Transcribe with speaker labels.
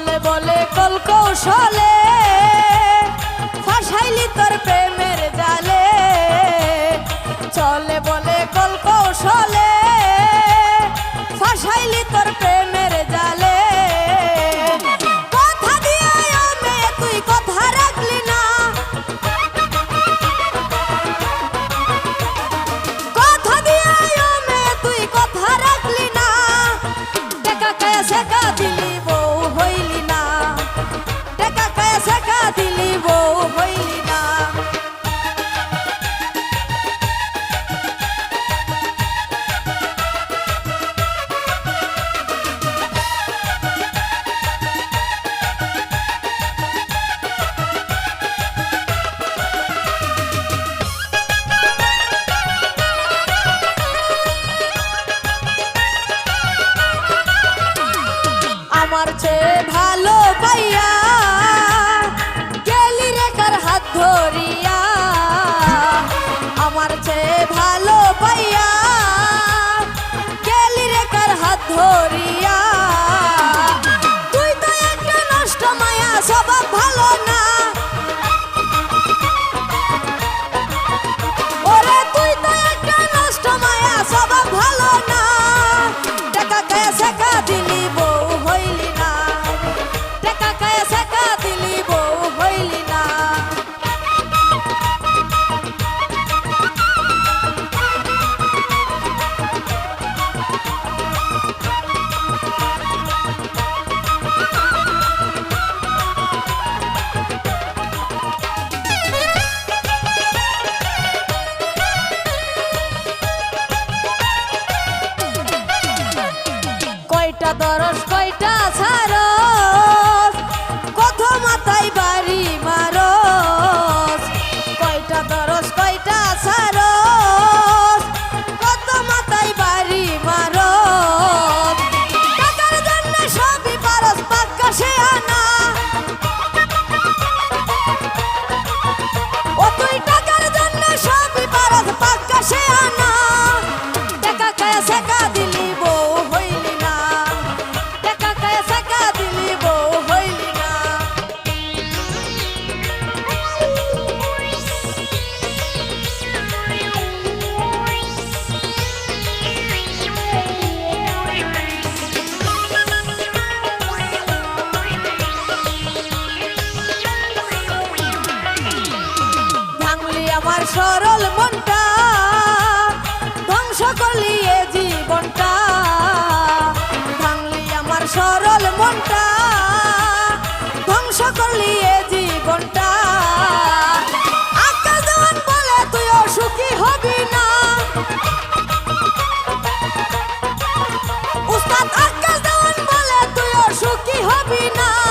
Speaker 1: বলে বলে কল কৌশলে ফাঁসাইলি তোর প্রেমের জালে। চলে বলে কল কৌশলে ফাঁসাইলি তোর প্রেমের জালে। কথা দিয়ে আমার চেয়ে ভালো পাইয়া দরস না